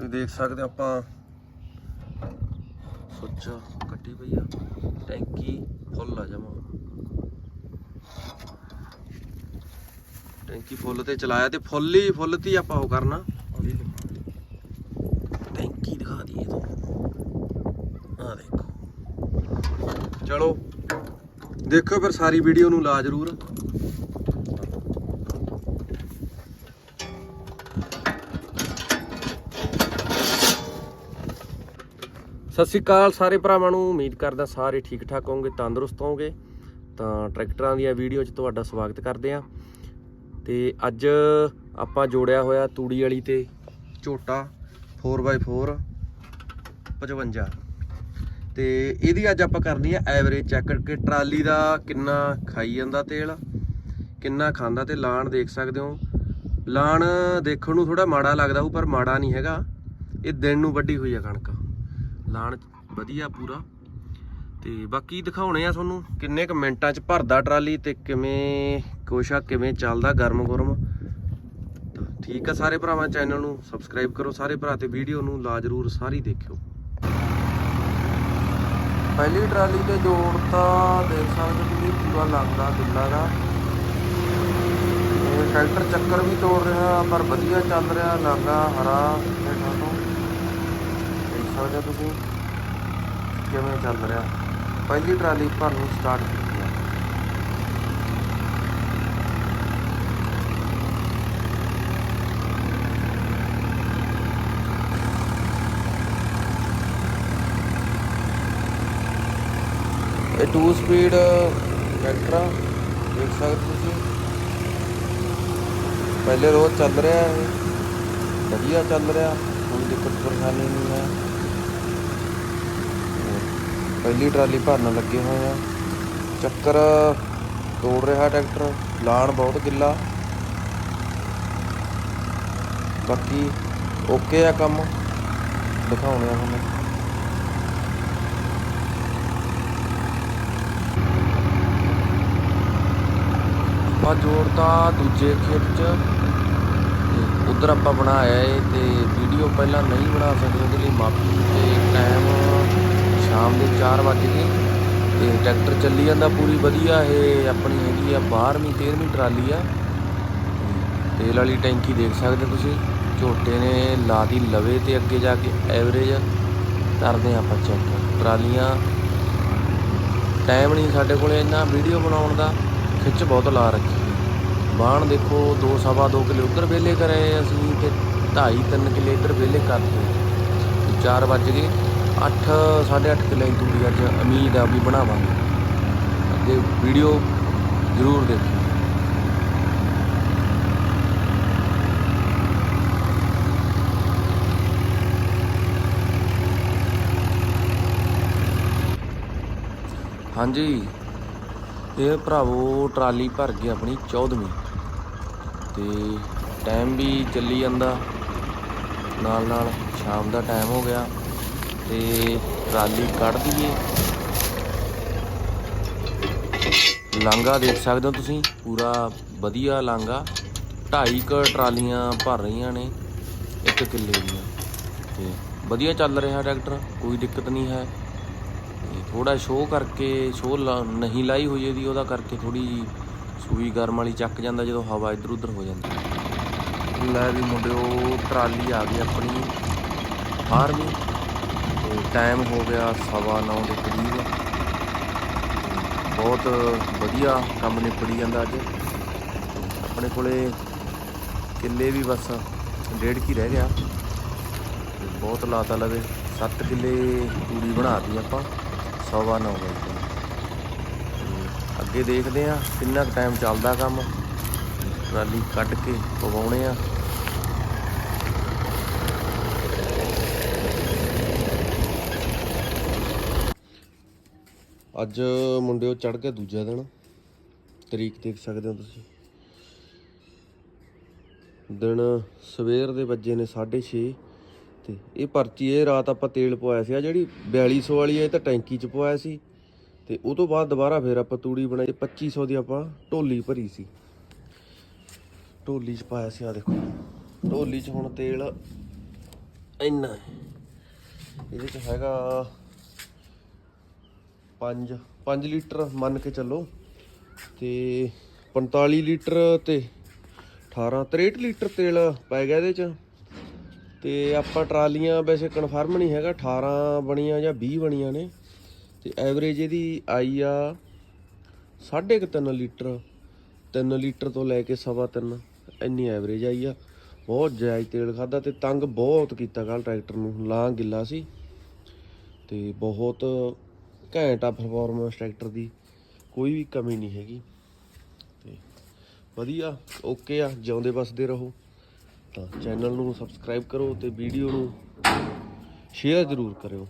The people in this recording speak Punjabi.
ਤੁਸੀਂ ਦੇਖ ਸਕਦੇ ਆਪਾਂ ਸੁੱਚ ਕੱਟੀ ਪਈ ਆ। ਟੈਂਕੀ ਫੁੱਲ ਆ ਜਮਾ। ਟੈਂਕੀ ਫੁੱਲ ਤੇ ਚਲਾਇਆ ਤੇ ਫੁੱਲ ਹੀ ਫੁੱਲ ਤੇ ਆਪਾਂ ਉਹ ਕਰਨਾ। ਟੈਂਕੀ ਦਿਖਾ ਦਈਏ ਤੋਂ। ਆ ਦੇਖੋ। ਚਲੋ ਦੇਖੋ ਫਿਰ ਸਾਰੀ ਵੀਡੀਓ ਨੂੰ ਲਾ ਜਰੂਰ। ਸਤਿ ਸ਼੍ਰੀ ਅਕਾਲ ਸਾਰੇ ਭਰਾਵਾਂ ਨੂੰ। ਉਮੀਦ ਕਰਦਾ ਸਾਰੇ ਠੀਕ ਠਾਕ ਹੋਵੋਗੇ, ਤੰਦਰੁਸਤ ਹੋਵੋਗੇ। ਤਾਂ ਟਰੈਕਟਰਾਂ ਦੀਆਂ ਵੀਡੀਓ 'ਚ ਤੁਹਾਡਾ ਸਵਾਗਤ ਕਰਦੇ ਆਂ ਤੇ ਅੱਜ ਆਪਾਂ ਜੋੜਿਆ ਹੋਇਆ ਤੂੜੀ ਵਾਲੀ ਤੇ ਝੋਟਾ 4x4 55 ਤੇ ਇਹਦੀ ਅੱਜ ਆਪਾਂ ਕਰਨੀ ਆ ਐਵਰੇਜ ਚੈੱਕ ਕਰਕੇ ਟਰਾਲੀ ਦਾ ਕਿੰਨਾ ਖਾਈ ਜਾਂਦਾ ਤੇਲ, ਕਿੰਨਾ ਖਾਂਦਾ ਤੇ ਲਾਣ ਦੇਖ ਸਕਦੇ ਹੋ। ਲਾਣ ਦੇਖਣ ਨੂੰ ਥੋੜਾ ਮਾੜਾ ਲੱਗਦਾ ਉਹ ਪਰ ਮਾੜਾ ਨਹੀਂ ਹੈਗਾ। ਇਹ ਦਿਨ ਨੂੰ ਵੱਡੀ ਹੋਈ ਆ ਕਣਕ। ਲਾਣ ਵਧੀਆ ਪੂਰਾ। ਤੇ ਬਾਕੀ ਦਿਖਾਉਣੇ ਆ ਤੁਹਾਨੂੰ ਕਿੰਨੇ ਕੁ ਮਿੰਟਾਂ ਚ ਭਰਦਾ ਟਰਾਲੀ ਤੇ ਕਿਵੇਂ ਕੋਸ਼ਾ ਕਿਵੇਂ ਚੱਲਦਾ ਗਰਮ ਗਰਮ। ਠੀਕ ਆ ਸਾਰੇ ਭਰਾਵਾਂ ਚੈਨਲ ਨੂੰ ਸਬਸਕ੍ਰਾਈਬ ਕਰੋ, ਸਾਰੇ ਭਰਾ ਤੇ ਵੀਡੀਓ ਨੂੰ ਲਾ ਜਰੂਰ ਸਾਰੀ ਦੇਖਿਓ। ਪਹਿਲੀ ਟਰਾਲੀ ਤੇ ਜੋੜ ਤਾਂ ਦੇਖ ਸਕਦੇ ਤੁਸੀਂ, ਪੂਰਾ ਲੱਗਦਾ ਬਿੱਲਾ ਦਾ। ਇਹ ਟਰੈਕਟਰ ਚੱਕਰ ਵੀ ਤੋੜ ਰਿਹਾ, ਪਰ ਵਧੀਆ ਚੱਲ ਰਿਹਾ ਲਾਗਾ ਹਰਾ ਹੇਠਾਂ ਤੋਂ ਸਕਦੇ ਹੋ ਤੁਸੀਂ। ਕਿਵੇਂ ਚੱਲ ਰਿਹਾ? ਪਹਿਲੀ ਟਰਾਲੀ ਭਰਨੀ ਸਟਾਰਟ ਕੀਤੀ ਹੈ ਇਹ 2 ਸਪੀਡ ਟਰੈਕਟਰ ਆ, ਦੇਖ ਸਕਦੇ ਤੁਸੀਂ। ਪਹਿਲੇ ਰੋਜ਼ ਚੱਲ ਰਿਹਾ ਹੈ ਵਧੀਆ ਚੱਲ ਰਿਹਾ। ਕੋਈ ਦਿੱਕਤ ਪਰੇਸ਼ਾਨੀ ਨਹੀਂ ਹੈ। ਪਹਿਲੀ ਟਰਾਲੀ ਭਰਨ ਲੱਗੇ ਹੋਏ ਆ। ਚੱਕਰ ਤੋੜ ਰਿਹਾ ਟਰੈਕਟਰ, ਲਾਣ ਬਹੁਤ ਗਿੱਲਾ। ਬਾਕੀ ਓਕੇ ਆ ਕੰਮ ਦਿਖਾਉਣੇ ਆ ਤੁਹਾਨੂੰ। ਆਪਾਂ ਜੋੜਤਾ ਦੂਜੇ ਖੇਤ 'ਚ ਉਧਰ ਆਪਾਂ ਬਣਾਇਆ ਏ, ਤੇ ਵੀਡੀਓ ਪਹਿਲਾਂ ਨਹੀਂ ਬਣਾ ਸਕਦੇ, ਉਹਦੇ ਲਈ ਮਾਫੀ ਤੇ ਸ਼ਾਮ ਦੇ 4 ਵਜੇ ਗਏ ਤੇ ਟਰੈਕਟਰ ਚੱਲੀ ਜਾਂਦਾ ਪੂਰੀ ਵਧੀਆ, ਇਹ ਆਪਣੀ ਹੈਗੀ ਆ 12ਵੀਂ 13ਵੀਂ ਟਰਾਲੀ ਆ। ਤੇਲ ਵਾਲੀ ਟੈਂਕੀ ਦੇਖ ਸਕਦੇ ਤੁਸੀਂ, ਝੋਟੇ ਨੇ ਲਾਦੀ ਲਵੇ ਤੇ ਅੱਗੇ ਜਾ ਕੇ ਐਵਰੇਜ। ਕਰਦੇ ਆਪਾਂ ਚੈੱਕ ਟਰਾਲੀਆਂ ਟਾਈਮ ਨਹੀਂ ਸਾਡੇ ਕੋਲੇ ਇੰਨਾ ਵੀਡੀਓ ਬਣਾਉਣ ਦਾ ਖਿੱਚ ਬਹੁਤ ਲਾ ਰੱਖੀ ਹੈ। ਬਾਣ ਦੇਖੋ 2 ਸਵਾ 2 ਕਿਲੋ ਉਧਰ ਵੇਲੇ ਕਰੇ, ਅਸੀਂ ਤੇ 2.5 3 ਕਿਲੋ ਇੱਧਰ ਵੇਲੇ ਕਰਦੇ 4 ਵੱਜ ਗਏ। 8 8.5 ਕਿਲੇ ਦੀ ਤੂੜੀ ਅੱਜ ਉਮੀਦ ਆ ਵੀ ਬਣਾਵਾਂਗੇ। ਅੱਗੇ ਵੀਡੀਓ ਜ਼ਰੂਰ ਦੇਖਿਓ। ਹਾਂਜੀ, ਇਹ ਭਰਾਵੋ ਟਰਾਲੀ ਭਰ ਗਈ ਆਪਣੀ 14ਵੀਂ ਤੇ ਟਾਈਮ ਵੀ ਚੱਲੀ ਜਾਂਦਾ। ਨਾਲ ਨਾਲ ਸ਼ਾਮ ਦਾ ਟਾਈਮ ਹੋ ਗਿਆ। ਤੇ ਟਰਾਲੀ ਕੱਢ ਦਈਏ। ਲਾਂਗਾ ਦੇਖ ਸਕਦੇ ਹੋ ਤੁਸੀਂ, ਪੂਰਾ ਵਧੀਆ ਲਾਂਗਾ ਢਾਈ ਕ ਟਰਾਲੀਆਂ ਭਰ ਰਹੀਆਂ ਨੇ, ਇੱਕ ਕਿੱਲੇ ਦੀਆਂ। ਤੇ ਵਧੀਆ ਚੱਲ ਰਿਹਾ ਟਰੈਕਟਰ, ਕੋਈ ਦਿੱਕਤ ਨਹੀਂ ਹੈ। ਥੋੜਾ ਸ਼ੋਅ ਕਰਕੇ, ਸ਼ੋਅ ਨਹੀਂ ਲਾਈ ਹੋਈ ਇਹਦੀ, ਉਹਦਾ ਕਰਕੇ ਥੋੜੀ ਸੂਈ ਗਰਮ ਵਾਲੀ ਚੱਕ ਜਾਂਦਾ, ਜਦੋਂ ਹਵਾ ਇੱਧਰ ਉੱਧਰ ਹੋ ਜਾਂਦੀ ਲੈ ਵੀ ਮੁੰਡਿਓ, ਟਰਾਲੀ ਆ ਗਈ ਆਪਣੀ ਬਾਰਵੀਂ ਤੇ ਟਾਈਮ ਹੋ ਗਿਆ ਸਵਾ ਨੌ ਦੇ ਕਰੀਬ। ਬਹੁਤ ਵਧੀਆ ਕੰਮ ਨਿਪੜੀ ਜਾਂਦਾ ਅੱਜ। ਆਪਣੇ ਕੋਲੇ ਕਿੱਲੇ ਵੀ ਬਸ ਡੇਢ ਕੀ ਰਹਿ ਗਿਆ। ਤੇ ਬਹੁਤ ਲਾਤਾ ਲਵੇ। 7 ਕਿੱਲੇ ਤੂੜੀ ਬਣਾਤੀ ਆਪਾਂ। ਸਵਾ ਨੌ ਵਜੇ। ਤੇ ਅੱਗੇ ਦੇਖਦੇ ਆ ਕਿੰਨਾ ਕੁ ਟਾਈਮ ਚੱਲਦਾ ਕੰਮ। ਟਰਾਲੀ ਕੱਢ ਕੇ ਪਵਾਉਣੇ ਆ। ਅੱਜ ਮੁੰਡਿਓ ਚੜ ਕੇ ਦੂਜਾ ਦਿਨ। ਤਰੀਕ ਦੇਖ ਸਕਦੇ ਹੋ ਤੁਸੀਂ। ਦਿਨ ਸਵੇਰ ਦੇ ਵੱਜੇ ਨੇ 6:30 ਤੇ ਇਹ ਪਰਚੀ, ਇਹ ਰਾਤ ਆਪਾਂ ਤੇਲ ਪਵਾਇਆ ਸੀ। ਆ ਜਿਹੜੀ 4200 ਵਾਲੀ ਹੈ ਇਹ ਤਾਂ ਟੈਂਕੀ ਚ ਪਵਾਇਆ ਸੀ। ਤੇ ਉਹ ਤੋਂ ਬਾਅਦ ਦੁਬਾਰਾ ਫੇਰ ਆਪਾਂ ਤੂੜੀ ਬਣਾਈ। 2500 ਦੀ ਆਪਾਂ ਢੋਲੀ ਭਰੀ ਸੀ। ਢੋਲੀ ਚ ਪਾਇਆ ਸੀ ਆ ਦੇਖੋ। ਢੋਲੀ ਚ ਹੁਣ ਤੇਲ ਇੰਨਾ ਇਹਦੇ ਚ ਹੈਗਾ 5 5 ਲੀਟਰ ਮੰਨ ਕੇ ਚੱਲੋ ਤੇ 45 ਲੀਟਰ ਤੇ 18 63 ਲੀਟਰ ਤੇਲ ਪੈ ਗਿਆ ਇਹਦੇ ਚ। ਤੇ ਆਪਾਂ ਟਰਾਲੀਆਂ ਵੈਸੇ ਕਨਫਰਮ ਨਹੀਂ ਹੈਗਾ 18 ਬਣੀਆਂ ਜਾਂ 20 ਬਣੀਆਂ ਨੇ। ਤੇ ਐਵਰੇਜ ਇਹਦੀ ਆਈ ਆ 3.5 ਲੀਟਰ 3 ਲੀਟਰ ਤੋਂ ਲੈ ਕੇ ਸਵਾ ਤਿੰਨ, ਇੰਨੀ ਐਵਰੇਜ ਆਈ ਆ। ਬਹੁਤ ਜਾਇਜ਼ ਤੇਲ ਖਾਦਾ ਤੇ ਤੰਗ ਬਹੁਤ ਕੀਤਾ ਕੱਲ ਟਰੈਕਟਰ ਨੂੰ ਲਾਂ ਗਿੱਲਾ ਸੀ। ਤੇ ਬਹੁਤ ਘੈਂਟ ਆ ਪਰਫਾਰਮੈਂਸ ਟਰੈਕਟਰ ਦੀ, ਕੋਈ ਵੀ ਕਮੀ ਨਹੀਂ ਹੈਗੀ। ਤੇ ਵਧੀਆ ਓਕੇ ਆ, ਜਿਉਂਦੇ ਵਸਦੇ ਰਹੋ। ਤਾਂ ਚੈਨਲ ਨੂੰ ਸਬਸਕ੍ਰਾਈਬ ਕਰੋ ਤੇ ਵੀਡੀਓ ਨੂੰ ਸ਼ੇਅਰ ਜ਼ਰੂਰ ਕਰਿਓ।